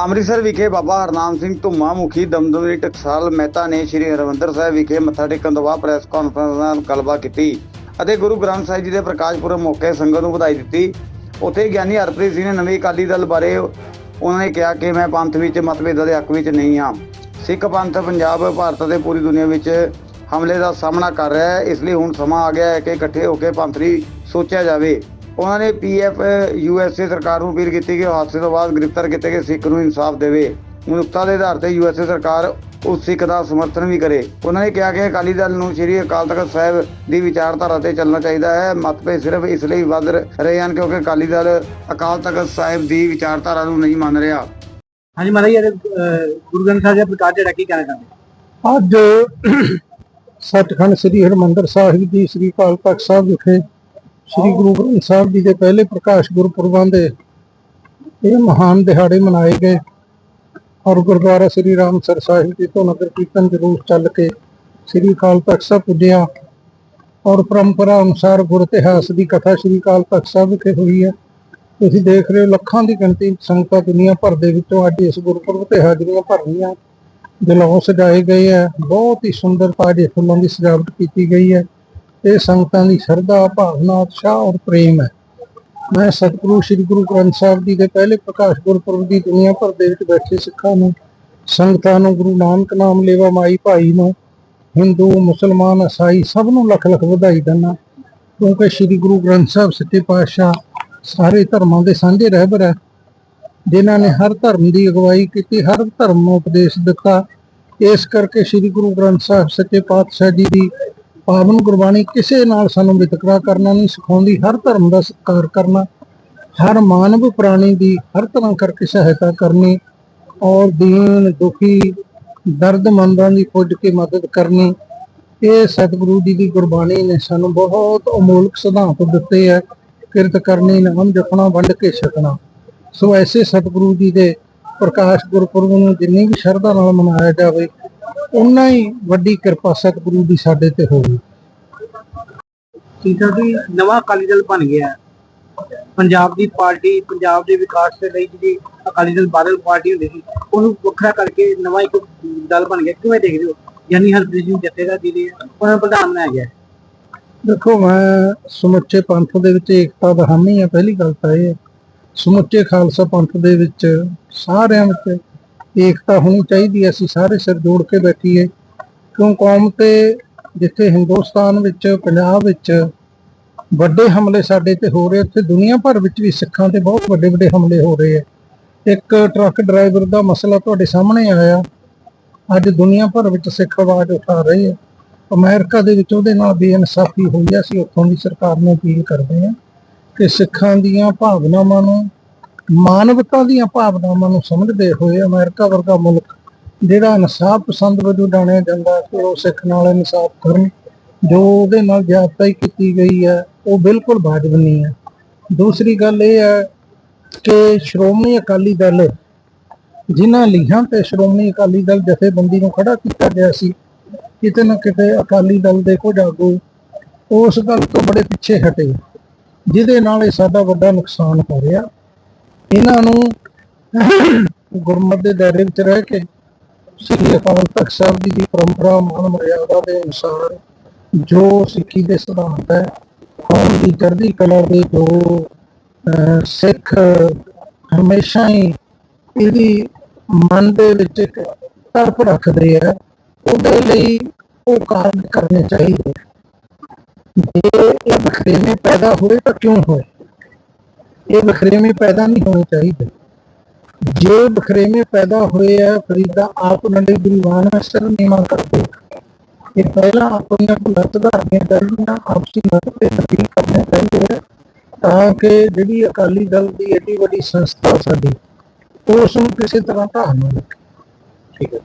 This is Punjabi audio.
ਅੰਮ੍ਰਿਤਸਰ ਵਿਖੇ ਬਾਬਾ ਹਰਨਾਮ ਸਿੰਘ ਧੁੰਮਾ ਮੁਖੀ ਦਮਦਮੀ ਟਕਸਾਲ ਮਹਿਤਾ ਨੇ ਸ੍ਰੀ ਹਰਿਮੰਦਰ ਸਾਹਿਬ ਵਿਖੇ ਮੱਥਾ ਟੇਕਣ ਤੋਂ ਬਾਅਦ ਪ੍ਰੈਸ ਕਾਨਫਰੰਸ ਨਾਲ ਗੱਲਬਾਤ ਕੀਤੀ ਅਤੇ ਗੁਰੂ ਗ੍ਰੰਥ ਸਾਹਿਬ ਜੀ ਦੇ ਪ੍ਰਕਾਸ਼ ਪੁਰਬ ਮੌਕੇ ਸੰਗਤ ਨੂੰ ਵਧਾਈ ਦਿੱਤੀ। ਉੱਥੇ ਗਿਆਨੀ ਹਰਪ੍ਰੀਤ ਸਿੰਘ ਨੇ ਨਵੇਂ ਅਕਾਲੀ ਦਲ ਬਾਰੇ ਉਹਨਾਂ ਨੇ ਕਿਹਾ ਕਿ ਮੈਂ ਪੰਥ ਵਿੱਚ ਮਤਭੇਦਾਂ ਦੇ ਹੱਕ ਵਿੱਚ ਨਹੀਂ ਹਾਂ। ਸਿੱਖ ਪੰਥ ਪੰਜਾਬ, ਭਾਰਤ ਅਤੇ ਪੂਰੀ ਦੁਨੀਆ ਵਿੱਚ ਹਮਲੇ ਦਾ ਸਾਹਮਣਾ ਕਰ ਰਿਹਾ ਹੈ। ਇਸ ਲਈ ਹੁਣ ਸਮਾਂ ਆ ਗਿਆ ਹੈ ਕਿ ਇਕੱਠੇ ਹੋ ਕੇ ਪੰਥ ਲਈ ਸੋਚਿਆ ਜਾਵੇ। ਉਹਨਾਂ ਨੇ ਪੀਐਫ ਯੂਐਸਏ ਸਰਕਾਰ ਨੂੰ ਅਪੀਲ ਕੀਤੀ ਕਿ ਹਾਦਸੇ ਤੋਂ ਬਾਅਦ ਗ੍ਰਿਫਤਾਰ ਕੀਤੇ ਗਏ ਸਿੱਖ ਨੂੰ ਇਨਸਾਫ ਦੇਵੇ। ਮਨੁੱਖਤਾ ਦੇ ਆਧਾਰ ਤੇ ਯੂਐਸਏ ਸਰਕਾਰ ਉਸ ਸਿੱਖ ਦਾ ਸਮਰਥਨ ਵੀ ਕਰੇ। ਉਹਨਾਂ ਨੇ ਕਿਹਾ ਕਿ ਅਕਾਲੀ ਦਲ ਨੂੰ ਸ੍ਰੀ ਅਕਾਲ ਤਖਤ ਸਾਹਿਬ ਦੀ ਵਿਚਾਰਧਾਰਾ ਤੇ ਚੱਲਣਾ ਚਾਹੀਦਾ ਹੈ। ਮਤਭੇਦ ਸਿਰਫ ਇਸ ਲਈ ਵੱਧ ਰਹੇ ਹਨ ਕਿਉਂਕਿ ਅਕਾਲੀ ਦਲ ਅਕਾਲ ਤਖਤ ਸਾਹਿਬ ਦੀ ਵਿਚਾਰਧਾਰਾ ਨੂੰ ਨਹੀਂ ਮੰਨ ਰਿਹਾ। ਹਾਂਜੀ ਮਹਾਰਾਜ ਇਹ ਗੁਰੂ ਗ੍ਰੰਥ ਸਾਹਿਬ ਦਾ ਪ੍ਰਕਾਸ਼ ਜਿਹੜਾ ਕੀ ਕਹਿਣਾ ਚਾਹੁੰਦੇ? ਅੱਜ ਸੱਚਖੰਡ ਸ੍ਰੀ ਹਰਿਮੰਦਰ ਸਾਹਿਬ ਜੀ ਸ੍ਰੀ ਅਕਾਲ ਤਖਤ ਸਾਹਿਬ ਵਿਖੇ ਸ੍ਰੀ ਗੁਰੂ ਗ੍ਰੰਥ ਸਾਹਿਬ ਜੀ ਦੇ ਪਹਿਲੇ ਪ੍ਰਕਾਸ਼ ਗੁਰਪੁਰਬਾਂ ਦੇ ਇਹ ਮਹਾਨ ਦਿਹਾੜੇ ਮਨਾਏ ਗਏ। ਔਰ ਗੁਰਦੁਆਰਾ ਸ੍ਰੀ ਰਾਮਸਰ ਸਾਹਿਬ ਜੀ ਤੋਂ ਨਗਰ ਕੀਰਤਨ ਜਰੂਰ ਚੱਲ ਕੇ ਸ੍ਰੀ ਅਕਾਲ ਤਖਤ ਸਾਹਿਬ ਪੁੱਜਿਆ। ਔਰ ਪਰੰਪਰਾ ਅਨੁਸਾਰ ਗੁਰ ਇਤਿਹਾਸ ਦੀ ਕਥਾ ਸ੍ਰੀ ਅਕਾਲ ਤਖਤ ਸਾਹਿਬ ਵਿਖੇ ਹੋਈ ਹੈ। ਤੁਸੀਂ ਦੇਖ ਰਹੇ ਹੋ ਲੱਖਾਂ ਦੀ ਗਿਣਤੀ ਸੰਗਤਾਂ ਦੁਨੀਆ ਭਰ ਦੇ ਵਿੱਚੋਂ ਅੱਜ ਇਸ ਗੁਰਪੁਰਬ ਤੇ ਹਾਜ਼ਰੀਆਂ ਭਰਨੀਆਂ ਰਹੀਆਂ ਸਜਾਏ ਗਏ ਹੈ। ਬਹੁਤ ਹੀ ਸੁੰਦਰ ਤਾਜੇ ਫੁੱਲਾਂ ਦੀ ਸਜਾਵਟ ਕੀਤੀ ਗਈ ਹੈ। ਇਹ ਸੰਗਤਾਂ ਦੀ ਸ਼ਰਧਾ, ਭਾਵਨਾ, ਉਤਸ਼ਾਹ ਔਰ ਪ੍ਰੇਮ ਹੈ। ਮੈਂ ਸਤਿਗੁਰੂ, ਸ੍ਰੀ ਗੁਰੂ ਗ੍ਰੰਥ ਸਾਹਿਬ ਜੀ ਦੇ ਪਹਿਲੇ ਪ੍ਰਕਾਸ਼ ਗੁਰਪੁਰਬ ਦੀ ਦੁਨੀਆ ਭਰ ਦੇ ਵਿੱਚ ਬੈਠੇ ਸਿੱਖਾਂ ਨੂੰ, ਸੰਗਤਾਂ ਨੂੰ, ਗੁਰੂ ਨਾਨਕ ਨਾਮ ਲੇਵਾ ਮਾਈ ਭਾਈ ਨੂੰ, ਹਿੰਦੂ, ਮੁਸਲਮਾਨ, ਈਸਾਈ ਸਭ ਨੂੰ ਲੱਖ ਲੱਖ ਵਧਾਈ ਦਿੰਦਾ ਕਿਉਂਕਿ ਸ੍ਰੀ ਗੁਰੂ ਗ੍ਰੰਥ ਸਾਹਿਬ ਸੱਚੇ ਪਾਤਸ਼ਾਹ ਸਾਰੇ ਧਰਮਾਂ ਦੇ ਸਾਂਝੇ ਰਹਿਬਰ ਹੈ, ਜਿਨ੍ਹਾਂ ਨੇ ਹਰ ਧਰਮ ਦੀ ਅਗਵਾਈ ਕੀਤੀ, ਹਰ ਧਰਮ ਨੂੰ ਉਪਦੇਸ਼ ਦਿੱਤਾ। ਇਸ ਕਰਕੇ ਸ੍ਰੀ ਗੁਰੂ ਗ੍ਰੰਥ ਸਾਹਿਬ ਸੱਚੇ ਪਾਤਸ਼ਾਹ ਜੀ ਦੀ ਪਾਵਨ ਗੁਰਬਾਣੀ ਕਿਸੇ ਨਾਲ ਸਾਨੂੰ ਵਿਤਕਰਾ ਕਰਨਾ ਨਹੀਂ, ਸਿਖਾਉਂਦੀ ਹਰ ਧਰਮ ਦਾ ਸਤਿਕਾਰ ਕਰਨਾ, ਹਰ ਮਾਨਵ ਪ੍ਰਾਣੀ ਦੀ ਹਰ ਤਰ੍ਹਾਂ ਕਰਕੇ ਸਹਾਇਤਾ ਕਰਨੀ ਔਰ ਦੀਨ, ਦੁਖੀ ਦਰਦਮੰਦਾਂ ਦੀ ਪੁੱਜ ਕੇ ਮਦਦ ਕਰਨੀ, ਇਹ ਸਤਿਗੁਰੂ ਜੀ ਦੀ ਗੁਰਬਾਣੀ ਨੇ ਸਾਨੂੰ ਬਹੁਤ ਅਮੋਲਕ ਸਿਧਾਂਤ ਦਿੱਤੇ ਹੈ ਕਿਰਤ ਕਰਨੀ, ਨਾਮ ਜਪਣਾ, ਵੰਡ ਕੇ ਛਕਣਾ। ਸੋ ਐਸੇ ਸਤਿਗੁਰੂ ਜੀ ਦੇ ਪ੍ਰਕਾਸ਼ ਗੁਰਪੁਰਬ ਨੂੰ ਜਿੰਨੀ ਵੀ ਸ਼ਰਧਾ ਨਾਲ ਮਨਾਇਆ ਜਾਵੇ ਉਨਾ ਹੀ ਵੱਡੀ ਕਿਰਪਾ ਸਤਿਗੁਰੂ ਦੀ ਸਾਡੇ ਤੇ ਹੋਵੇ ਠੀਕ ਹੈ ਜੀ ਨਵਾਂ ਅਕਾਲੀ ਦਲ ਬਣ ਗਿਆ ਹੈ। ਪੰਜਾਬ ਦੀ ਪਾਰਟੀ ਪੰਜਾਬ ਦੇ ਵਿਕਾਸ ਦੇ ਲਈ ਜਿਹੜੀ ਅਕਾਲੀ ਦਲ ਬਾਦਲ ਪਾਰਟੀ ਹੁੰਦੀ ਸੀ ਉਹਨੂੰ ਵੱਖਰਾ ਕਰਕੇ ਨਵਾਂ ਇੱਕ ਦਲ ਬਣ ਗਿਆ ਕਿਵੇਂ ਦੇਖਦੇ ਹੋ ਯਾਨੀ ਹਰਪ੍ਰੀਤ ਸਿੰਘ ਜੱਥੇਦਾਰ ਜੀ ਦੇ ਉਹਨਾਂ ਨੂੰ ਪ੍ਰਧਾਨ ਬਣਾਇਆ ਗਿਆ ਹੈ। ਦੇਖੋ ਮੈਂ ਸਮੁੱਚੇ ਪੰਥ ਦੇ ਵਿੱਚ ਏਕਤਾ ਦਾ ਹਾਮੀ ਆ ਪਹਿਲੀ ਗੱਲ ਤਾਂ ਇਹ ਹੈ। ਸਮੁੱਚੇ ਖਾਲਸਾ ਪੰਥ ਦੇ ਵਿੱਚ ਸਾਰਿਆਂ ਵਿੱਚ ਏਕਤਾ ਹੋਣੀ ਚਾਹੀਦੀ ਹੈ, ਅਸੀਂ ਸਾਰੇ ਸਿਰ ਜੋੜ ਕੇ ਬੈਠੀਏ। ਕਿਉਂ ਕੌਮ ਤੇ ਜਿੱਥੇ ਹਿੰਦੁਸਤਾਨ ਵਿੱਚ, ਪੰਜਾਬ ਵਿੱਚ ਵੱਡੇ ਹਮਲੇ ਸਾਡੇ ਤੇ ਹੋ ਰਹੇ, ਉੱਥੇ ਦੁਨੀਆ ਭਰ ਵਿੱਚ ਵੀ ਸਿੱਖਾਂ ਤੇ ਬਹੁਤ ਵੱਡੇ ਵੱਡੇ ਹਮਲੇ ਹੋ ਰਹੇ ਆ। ਇੱਕ ਟਰੱਕ ਡਰਾਈਵਰ ਦਾ ਮਸਲਾ ਤੁਹਾਡੇ ਸਾਹਮਣੇ ਆਇਆ। ਅੱਜ ਦੁਨੀਆ ਭਰ ਵਿੱਚ ਸਿੱਖ ਆਵਾਜ਼ ਉਠਾ ਰਹੇ ਆ ਅਮਰੀਕਾ ਦੇ ਵਿੱਚ ਉਹਦੇ ਨਾਲ ਬੇਇਨਸਾਫੀ ਹੋਈ ਆ, ਅਸੀਂ ਉੱਥੋਂ ਦੀ ਸਰਕਾਰ ਨੂੰ ਅਪੀਲ ਕਰਦੇ ਹਾਂ ਕਿ ਸਿੱਖਾਂ ਦੀਆਂ ਭਾਵਨਾਵਾਂ ਨੂੰ ਮਾਨਵਤਾ ਦੀਆਂ ਭਾਵਨਾਵਾਂ ਨੂੰ ਸਮਝਦੇ ਹੋਏ ਅਮਰੀਕਾ ਵਰਗਾ ਮੁਲਕ, ਜਿਹੜਾ ਇਨਸਾਫ ਪਸੰਦ ਵਜੋਂ ਜਾਣਿਆ ਜਾਂਦਾ ਕਿ ਉਹ ਸਿੱਖ ਨਾਲ ਇਨਸਾਫ ਕਰਨ, ਜੋ ਉਹਦੇ ਨਾਲ ਜ਼ਿਆਦਤਾਈ ਕੀਤੀ ਗਈ ਹੈ, ਉਹ ਬਿਲਕੁਲ ਵਾਜਬ ਨਹੀਂ ਹੈ। ਦੂਸਰੀ ਗੱਲ ਇਹ ਹੈ ਕਿ ਸ਼੍ਰੋਮਣੀ ਅਕਾਲੀ ਦਲ, ਜਿਨ੍ਹਾਂ ਲੀਹਾਂ ਤੇ ਸ਼੍ਰੋਮਣੀ ਅਕਾਲੀ ਦਲ ਜਥੇਬੰਦੀ ਨੂੰ ਖੜਾ ਕੀਤਾ ਗਿਆ ਸੀ, ਕਿਤੇ ਨਾ ਕਿਤੇ ਅਕਾਲੀ ਦਲ ਦੇ ਕੁਝ ਆਗੂ ਉਸ ਗੱਲ ਤੋਂ ਬੜੇ ਪਿੱਛੇ ਹਟੇ, ਜਿਹਦੇ ਨਾਲ ਇਹ ਸਾਡਾ ਵੱਡਾ ਨੁਕਸਾਨ ਹੋ ਰਿਹਾ। ਇਹਨਾਂ ਨੂੰ ਗੁਰਮਤ ਦੇ ਦਾਇਰੇ ਵਿੱਚ ਰਹਿ ਕੇ ਸ੍ਰੀ ਅਕਾਲ ਤਖਤ ਸਾਹਿਬ ਜੀ ਦੀ ਪਰੰਪਰਾ ਮਾਨ ਮਰਿਆਦਾ ਦੇ ਅਨੁਸਾਰ ਜੋ ਸਿੱਖੀ ਦੇ ਸਿਧਾਂਤ ਹੈ ਕੌਮ ਦੀ ਚੜ੍ਹਦੀ ਕਲਾ ਦੇ ਜੋ ਅਹ, ਸਿੱਖ ਹਮੇਸ਼ਾ ਹੀ ਇਹਦੀ ਮਨ ਦੇ ਵਿੱਚ ਇੱਕ ਤਰਪ ਰੱਖਦੇ ਆ ਉਹਦੇ ਲਈ ਉਹ ਕਾਰਜ ਕਰਨੇ ਚਾਹੀਦੇ ਜੇ ਇਹ ਬਖਰੇਵੇਂ ਪੈਦਾ ਹੋਏ ਤਾਂ ਕਿਉਂ ਹੋਏ? ਇਹ ਬਖਰੇਵੇਂ ਪੈਦਾ ਨਹੀਂ ਹੋਣੇ ਚਾਹੀਦੇ। ਜੇ ਬਖਰੇਵੇਂ ਪੈਦਾ ਹੋਏ ਆ ਫਰੀਦਾ ਆਪ ਨੰਡੇ ਗੁਰੂਵਾਨ ਅਸਰ ਨਿਮਾ ਕਰਦੇ ਇਹ ਪਹਿਲਾਂ ਆਪਣੀਆਂ ਗੁਲਤ ਧਾਰਨੀਆਂ ਚਾਹੀਦੀਆਂ ਆਪਸੀ ਮਤ ਤੇ ਕਰਨੇ ਚਾਹੀਦੇ ਆ ਤਾਂ ਕਿ ਜਿਹੜੀ ਅਕਾਲੀ ਦਲ ਦੀ ਏਡੀ ਵੱਡੀ ਸੰਸਥਾ ਸਾਡੀ, ਉਸ ਨੂੰ ਕਿਸੇ ਤਰ੍ਹਾਂ ਢਾਹ ਨਾ ਲੱਗੇ। ਠੀਕ ਹੈ।